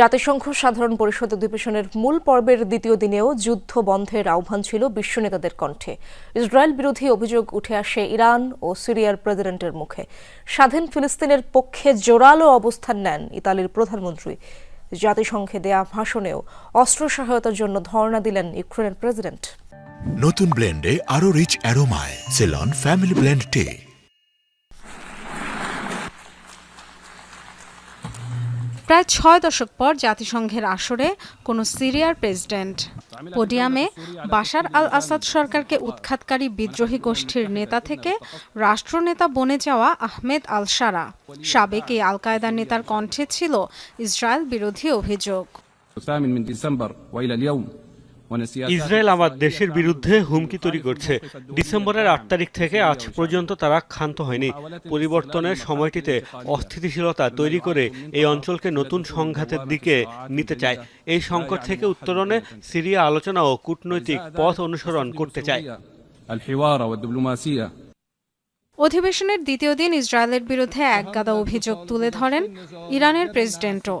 জাতিসংঘ সাধারণ পরিষদ অধিবেশনের মূল পর্বের দ্বিতীয় দিনেও যুদ্ধ বন্ধের আহ্বান ছিল বিশ্ব নেতাদের কণ্ঠে। ইসরায়েল বিরোধী অভিযোগ উঠে আসে ইরান ও সিরিয়ার প্রেসিডেন্টের মুখে। স্বাধীন ফিলিস্তিনের পক্ষে জোরালো অবস্থান নেন ইতালির প্রধানমন্ত্রী। জাতিসংঘে দেয়া ভাষণেও অস্ত্র সহায়তার জন্য ধর্ণা দিলেন ইউক্রেনের প্রেসিডেন্ট। নতুন ব্লেন্ডে আরও রিচ অ্যারোমায় সেলন ফ্যামিলি ব্লেন্ড টে প্রায় ছয় দশক পর জাতিসংঘের আসরে কোনো সিরিয়ার প্রেসিডেন্ট পোডিয়ামে বাশার আল আসাদ সরকারকে উৎখাতকারী বিদ্রোহী গোষ্ঠীর নেতা থেকে রাষ্ট্রনেতা বনে যাওয়া আহমেদ আল সারা সাবেক এই আল কায়দার নেতার কণ্ঠে ছিল ইসরায়েল বিরোধী অভিযোগ। ইসরায়েল আমার দেশের বিরুদ্ধে হুমকি তৈরি করছে। ডিসেম্বরের আট তারিখ থেকে আজ পর্যন্ত তারা ক্ষান্ত হয়নি। পরিবর্তনের সময়টিতে অস্থিতিশীলতা তৈরি করে এই অঞ্চলকে নতুন সংঘাতের দিকে নিতে চায়। এই সংকট থেকে উত্তরণে সিরিয়া আলোচনা ও কূটনৈতিক পথ অনুসরণ করতে চায়। অধিবেশনের দ্বিতীয় দিন ইসরায়েলের বিরুদ্ধে একগাদা অভিযোগ তুলে ধরেন ইরানের প্রেসিডেন্টও।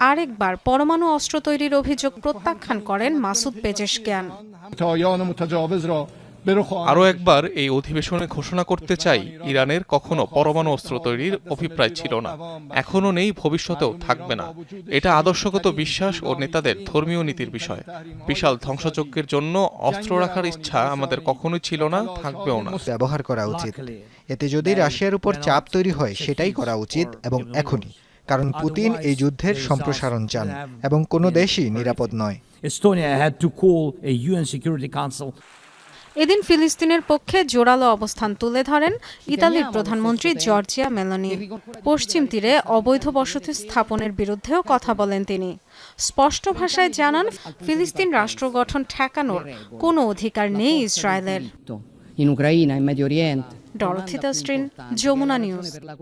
আরেকবার পরমাণু অস্ত্র তৈরির অভিযোগ প্রত্যাখ্যান করেন মাসুদ পেজেশকিয়ান আরও একবার এই অধিবেশনে ঘোষণা করতে চাই ইরানের কখনো পরমাণু অস্ত্র তৈরির অভিপ্রায় ছিল না। এখনও নেই ভবিষ্যতেও থাকবে না। এটা আদর্শগত বিশ্বাস ও নেতাদের ধর্মীয় নীতির বিষয়। বিশাল ধ্বংসযজ্ঞের জন্য অস্ত্র রাখার ইচ্ছা আমাদের কখনোই ছিল না থাকবেও না। ব্যবহার করা উচিত। এতে যদি রাশিয়ার উপর চাপ তৈরি হয় সেটাই করা উচিত এবং এখনই। কারণ পুতিন এই যুদ্ধের সম্প্রসারণ চান এবং কোনো দেশই নিরাপদ নয়। এদিন ফিলিস্তিনের পক্ষে জোরালো অবস্থান তুলে ধরেন ইতালির প্রধানমন্ত্রী জর্জিয়া মেলোনি। পশ্চিম তীরে অবৈধ বসতি স্থাপনের বিরুদ্ধেও কথা বলেন তিনি। স্পষ্ট ভাষায় জানান ফিলিস্তিন রাষ্ট্র গঠন ঠেকানোর কোনো অধিকার নেই ইসরায়েলের। in Ucraina, in Medio Oriente. Dorothy Jamuna news.